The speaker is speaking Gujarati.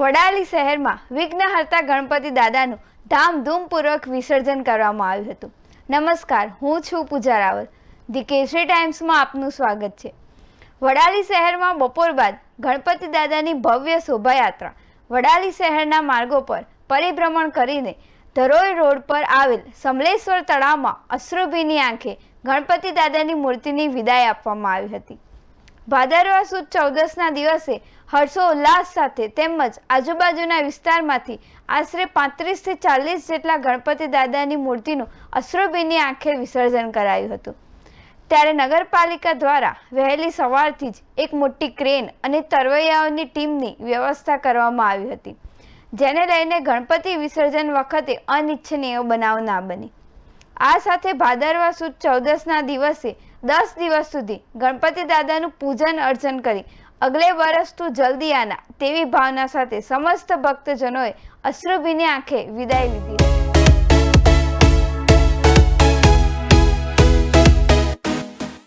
વડાલી શહેરમાં વિઘ્નહર્તા ગણપતિ દાદાનું ધામધૂમપૂર્વક વિસર્જન કરવામાં આવ્યું હતું. નમસ્કાર, હું છું પૂજા રાવલ. ધી કેસરી ટાઈમ્સમાં આપનું સ્વાગત છે. વડાલી શહેરમાં બપોર બાદ ગણપતિ દાદાની ભવ્ય શોભાયાત્રા. વડાલી શહેરના માર્ગો પર પરિભ્રમણ કરીને ધરોઈ રોડ પર આવેલ સમલેશ્વર તળાવમાં અશ્રુભીની આંખે ગણપતિ દાદાની મૂર્તિની વિદાય આપવામાં આવી હતી. ભાદરવા સુદ ચૌદસના દિવસે હર્ષો ઉલ્લાસ સાથે તેમજ આજુબાજુના વિસ્તારમાંથી આશરે પાંત્રીસથી ચાલીસ જેટલા ગણપતિ દાદાની મૂર્તિનું અશ્રુભીની આંખે વિસર્જન કરાયું હતું. ત્યારે નગરપાલિકા દ્વારા વહેલી સવારથી જ એક મોટી ક્રેન અને તરવૈયાઓની ટીમની વ્યવસ્થા કરવામાં આવી હતી, જેને લઈને ગણપતિ વિસર્જન વખતે અનિચ્છનીય બનાવ ના બની. આ સાથે ભાદરવા સુદ ચૌદસના દિવસે, દસ દિવસ સુધી ગણપતિ દાદાનું પૂજન અર્ચન કરી, અગલે વર્ષ તું જલ્દી આના, તેવી ભાવના સાથે સમસ્ત ભક્તજનોએ અશ્રુભીની આંખે વિદાય લીધી.